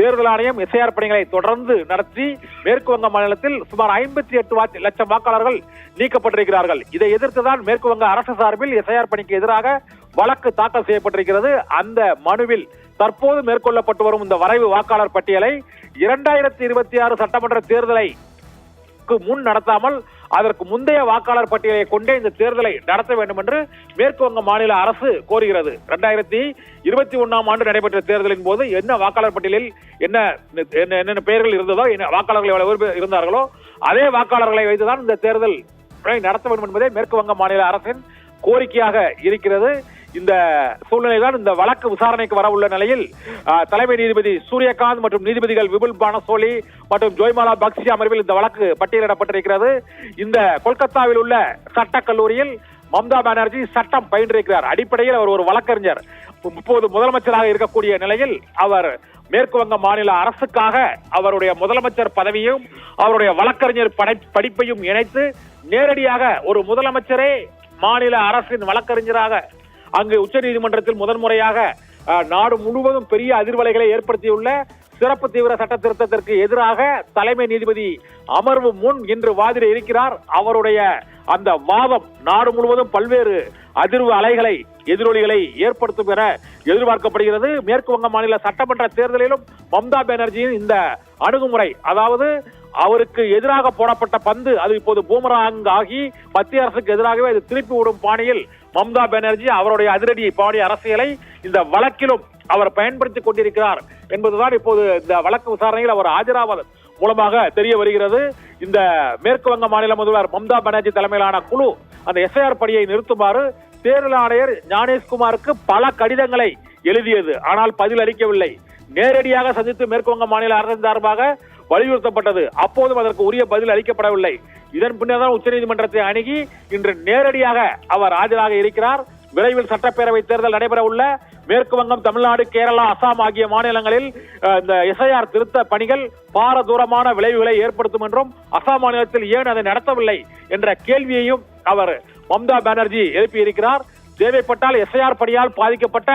தேர்தல் ஆணையம் எஸ்ஐஆர் பணிகளை தொடர்ந்து நடத்தி மேற்கு வங்க மாநிலத்தில் சுமார் ஐம்பத்தி எட்டு லட்சம் வாக்காளர்கள் நீக்கப்பட்டிருக்கிறார்கள். இதை எதிர்த்துதான் மேற்கு வங்க அரசு சார்பில் எஸ்ஐஆர் பணிக்கு எதிராக வழக்கு தாக்கல் செய்யப்பட்டிருக்கிறது. அந்த மனுவில் தற்போது மேற்கொள்ளப்பட்டு வரும் இந்த வரைவு வாக்காளர் பட்டியலை இரண்டாயிரத்தி இருபத்தி ஆறு சட்டமன்ற தேர்தலை முன் நடத்தாமல் அதற்கு முந்தைய வாக்காளர் பட்டியலை கொண்டே இந்த தேர்தலை நடத்த வேண்டும் என்று மேற்கு வங்க மாநில அரசு கோருகிறது. இரண்டாயிரத்தி இருபத்தி ஒன்னாம் ஆண்டு நடைபெற்ற தேர்தலின் போது என்ன வாக்காளர் பட்டியலில் என்ன என்ன- என்னென்ன பெயர்கள் இருந்ததோ என்ன வாக்காளர்கள் எவ்வளவு இருந்தார்களோ அதே வாக்காளர்களை வைத்துதான் இந்த தேர்தல் நடத்த வேண்டும் என்பதே மேற்கு வங்க மாநில அரசின் கோரிக்கையாக இருக்கிறது. இந்த சூழ்நிலைதான் இந்த வழக்கு விசாரணைக்கு வர உள்ள நிலையில் தலைமை நீதிபதி சூரியகாந்த் மற்றும் நீதிபதிகள் விபுல் பானசோலி மற்றும் ஜோய்மாலா பக்சி அமர்வில் இந்த வழக்கு பட்டியலிடப்பட்டிருக்கிறது. இந்த கொல்கத்தாவில் உள்ள சட்டக் கல்லூரியில் மம்தா பானர்ஜி சட்டம் பயின்றிருக்கிறார். அடிப்படையில் அவர் ஒரு வழக்கறிஞர். இப்போது முதலமைச்சராக இருக்கக்கூடிய நிலையில் அவர் மேற்கு வங்க மாநில அரசுக்காக அவருடைய முதலமைச்சர் பதவியும் அவருடைய வழக்கறிஞர் படை- படிப்பையும் இணைத்து நேரடியாக ஒரு முதலமைச்சரே மாநில அரசின் வழக்கறிஞராக அங்கு உச்சநீதிமன்றத்தில் முதன்முறையாக நாடு முழுவதும் பெரிய அதிர்வலைகளை ஏற்படுத்தியுள்ள சிறப்பு தீவிர சட்ட திருத்தத்திற்கு எதிராக தலைமை நீதிபதி அமர்வு முன் இன்று வாதிட இருக்கிறார். அவருடைய அந்த வாதம் நாடு முழுவதும் பல்வேறு அதிர்வு அலைகளை எதிரொலிகளை ஏற்படுத்தும் என எதிர்பார்க்கப்படுகிறது. மேற்கு வங்க மாநில சட்டமன்ற தேர்தலிலும் மம்தா பானர்ஜியின் இந்த அணுகுமுறை அதாவது அவருக்கு எதிராக போடப்பட்ட பந்து அது இப்போது பூமராங் ஆகி மத்திய அரசுக்கு எதிராகவே அது திருப்பி விடும் பாணியில் மம்தா பானர்ஜி அவருடைய அதிரடி பாடிய அரசியலை இந்த வழக்கிலும் அவர் பயன்படுத்திக் கொண்டிருக்கிறார் என்பதுதான் இப்போது இந்த வழக்கு விசாரணையில் அவர் ஆஜராவது மூலமாக தெரிய வருகிறது. இந்த மேற்கு வங்க மாநில முதல்வர் மம்தா பானர்ஜி தலைமையிலான குழு அந்த எஸ்ஐஆர் பணியை நிறுத்துமாறு தேர்தல் ஆணையர் ஞானேஷ்குமாருக்கு பல கடிதங்களை எழுதியது. ஆனால் பதில் அளிக்கவில்லை. நேரடியாக சந்தித்து மேற்குவங்க மாநில அரசின் சார்பாக வலியுறுத்தப்பட்டது. அப்போதும் அதற்கு உரிய பதில் அளிக்கப்படவில்லை. இதன் பின்னர் தான் உச்சநீதிமன்றத்தை அணுகி இன்று நேரடியாக அவர் ஆஜராக இருக்கிறார். விரைவில் சட்டப்பேரவை தேர்தல் நடைபெற உள்ள மேற்கு வங்கம் தமிழ்நாடு கேரளா அசாம் ஆகிய மாநிலங்களில் இந்த எஸ்ஐஆர் திருத்த பணிகள் பாரதூரமான விளைவுகளை ஏற்படுத்தும் என்றும் அசாம் மாநிலத்தில் ஏன் அதை நடத்தவில்லை என்ற கேள்வியையும் அவர் மம்தா பானர்ஜி எழுப்பியிருக்கிறார். தேவைப்பட்டால் எஸ்ஐஆர் பணியால் பாதிக்கப்பட்ட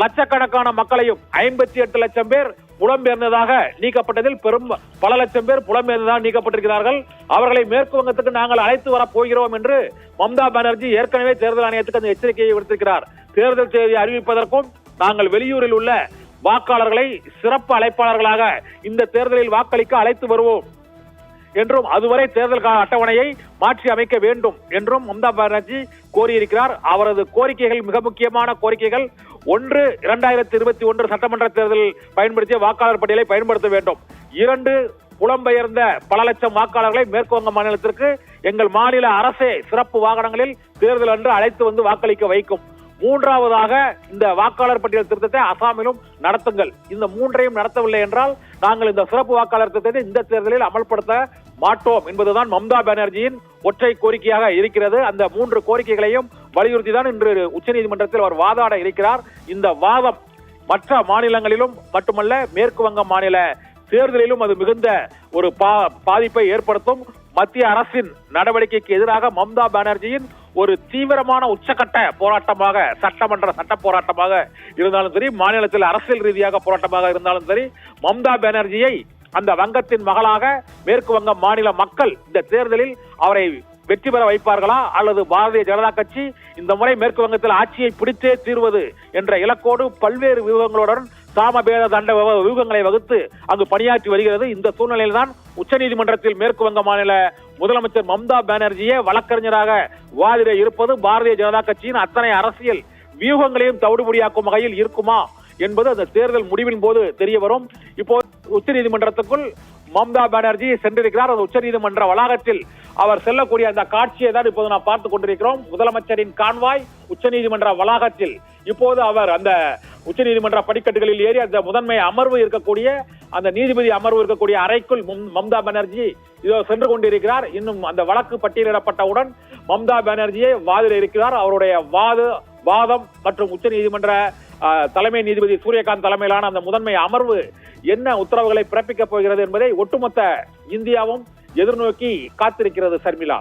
லட்சக்கணக்கான மக்களையும் ஐம்பத்தி எட்டு லட்சம் பேர் புலம்பெயர்ந்ததாக நீக்கப்பட்டதில் பெரும் பல லட்சம் பேர் புலம்பெயர்ந்ததாக நீக்கப்பட்டிருக்கிறார்கள். அவர்களை மேற்கு வங்கத்துக்கு நாங்கள் அழைத்து வரப் போகிறோம் என்று மம்தா பானர்ஜி ஏற்கனவே தேர்தல் ஆணையத்துக்கு அந்த எச்சரிக்கையை விடுத்திருக்கிறார். தேர்தல் தேதி அறிவிப்பதற்கும் நாங்கள் வெளியூரில் உள்ள வாக்காளர்களை சிறப்பு அழைப்பாளர்களாக இந்த தேர்தலில் வாக்களிக்க அழைத்து வருவோம் என்றும் அதுவரை தேர்தல் கால அட்டவணையை மாற்றி அமைக்க வேண்டும் என்றும் மம்தா பானர்ஜி கோரியிருக்கிறார். அவரது கோரிக்கைகள் மிக முக்கியமான கோரிக்கைகள். ஒன்று இரண்டாயிரத்தி இருபத்தி ஒன்று சட்டமன்ற தேர்தலில் பயன்படுத்திய வாக்காளர் பட்டியலை பயன்படுத்த வேண்டும். இரண்டு புலம்பெயர்ந்த பல லட்சம் வாக்காளர்களை மேற்கு வங்க மாநிலத்திற்கு எங்கள் மாநில அரசே சிறப்பு வாகனங்களில் தேர்தல் அன்று அழைத்து வந்து வாக்களிக்க வைக்கும். மூன்றாவதாக இந்த வாக்காளர் பட்டியல் திருத்தத்தை அசாமிலும் நடத்துங்கள். இந்த மூன்றையும் நடத்தவில்லை என்றால் நாங்கள் இந்த சிறப்பு வாக்காளர் திருத்தத்தை இந்த தேர்தலில் அமல்படுத்த மாட்டோம் என்பதுதான் மம்தா பானர்ஜியின் ஒற்றை கோரிக்கையாக இருக்கிறது. அந்த மூன்று கோரிக்கைகளையும் வலியுறுத்தி தான் இன்று உச்சநீதிமன்றத்தில் அவர் வாதாட இருக்கிறார். இந்த வாதம் மற்ற மாநிலங்களிலும் மட்டுமல்ல மேற்கு வங்க மாநில தேர்தலிலும் அது மிகுந்த ஒரு பா- பாதிப்பை ஏற்படுத்தும். மத்திய அரசின் நடவடிக்கைக்கு எதிராக மம்தா பானர்ஜியின் ஒரு தீவிரமான உச்சக்கட்ட போராட்டமாக சட்டமன்ற சட்ட போராட்டமாக இருந்தாலும் சரி மாநிலத்தில் அரசியல் ரீதியாக போராட்டமாக இருந்தாலும் சரி மம்தா பானர்ஜியை அந்த வங்கத்தின் மகளாக மேற்கு வங்க மாநில மக்கள் இந்த தேர்தலில் அவரை வெற்றி பெற வைப்பார்களா அல்லது பாரதிய ஜனதா கட்சி இந்த முறை மேற்கு வங்கத்தில் ஆட்சியை பிடித்தே தீர்வது என்ற இலக்கோடு பல்வேறு வியூகங்களுடன் சாமபேத தண்ட வியூகங்களை வகுத்து அங்கு பணியாற்றி வருகிறது. இந்த சூழ்நிலையில் தான் உச்சநீதிமன்றத்தில் மேற்கு வங்க மாநில முதலமைச்சர் மம்தா பானர்ஜியே வழக்கறிஞராக வாதிட இருப்பது பாரதிய ஜனதா கட்சியின் அத்தனை அரசியல் வியூகங்களையும் தவிடுபடியாக்கும் வகையில் இருக்குமா என்பது அந்த தேர்தல் முடிவின் போது தெரிய வரும் இப்போ உச்சநீதிமன்றத்துக்குள் மம்தா பானர்ஜி சென்றிருக்கிறார். அந்த உச்சநீதிமன்ற வளாகத்தில் அவர் செல்லக்கூடிய அந்த காட்சியை தான் இப்போது நாம் பார்த்துக் கொண்டிருக்கிறோம். முதலமைச்சரின் கான்வாய் உச்சநீதிமன்ற வளாகத்தில். இப்போது அவர் அந்த உச்சநீதிமன்ற படிக்கட்டுகளில் ஏறி அந்த முதன்மை அமர்வு இருக்கக்கூடிய அந்த நீதிபதி அமர்வு இருக்கக்கூடிய அறைக்குள் மம்தா பானர்ஜி இதோ சென்று கொண்டிருக்கிறார். இன்னும் அந்த வழக்கு பட்டியலிடப்பட்டவுடன் மம்தா பானர்ஜியை வாதில் இருக்கிறார். அவருடைய வாது வாதம் மற்றும் உச்சநீதிமன்ற நீதிமன்ற தலைமை நீதிபதி சூரியகாந்த் தலைமையிலான அந்த முதன்மை அமர்வு என்ன உத்தரவுகளை பிறப்பிக்கப் போகிறது என்பதை ஒட்டுமொத்த இந்தியாவும் எதிர்நோக்கி காத்திருக்கிறது சர்மிளா.